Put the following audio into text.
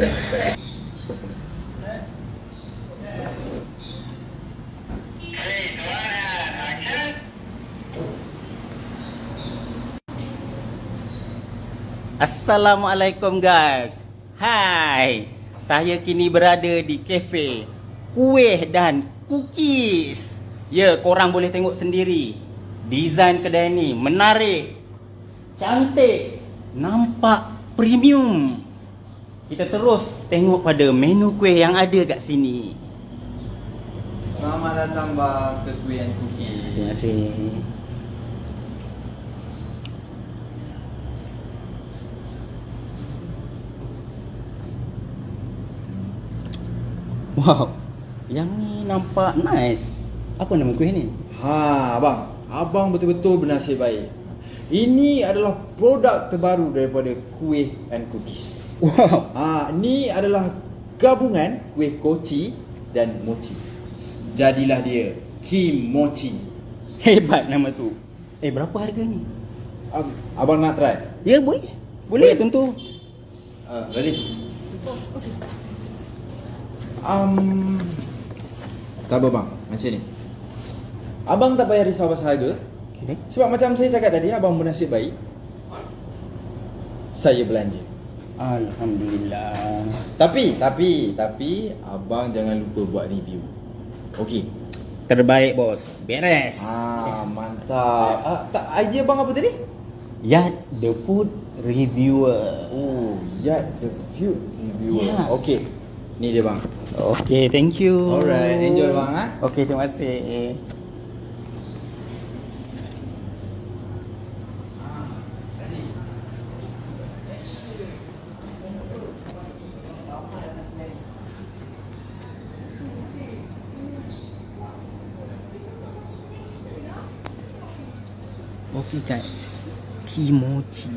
Assalamualaikum guys. Hai. Saya kini berada di kafe kuih dan cookies. Ya, korang boleh tengok sendiri. Desain kedai ni menarik. Cantik. Nampak premium. Kita terus tengok pada menu kuih yang ada kat sini. Selamat datang bang ke Kuih and Cookies. Terima kasih. Wow, yang ni nampak nice. Apa nama kuih ni? Ha, abang. Abang betul-betul bernasib baik. Ini adalah produk terbaru daripada Kuih and Cookies. Wow, Ha, ini adalah gabungan kuih koci dan mochi. Jadilah dia Kim Mochi. hebat nama tu. Eh, berapa harga ni? Ab- abang nak try? Ya, boleh. Boleh, Boleh. tentu. Uh, ready? Um, tak apa bang, macam ni. Abang tak payah risau pasal harga. Okay. Sebab macam saya cakap tadi, abang bernasib baik. Saya belanja. Alhamdulillah. Tapi, tapi, tapi abang jangan lupa buat review. Okey. Terbaik, bos. Beres. Ah, mantap. Ah, tak IG abang apa tadi? Yat the food reviewer. Oh, Yat the Food Reviewer. Ya. Okey. Ni dia bang. Okay, thank you. Alright, enjoy bang, ah. Okay, terima kasih. おきたいです。気持ちいい。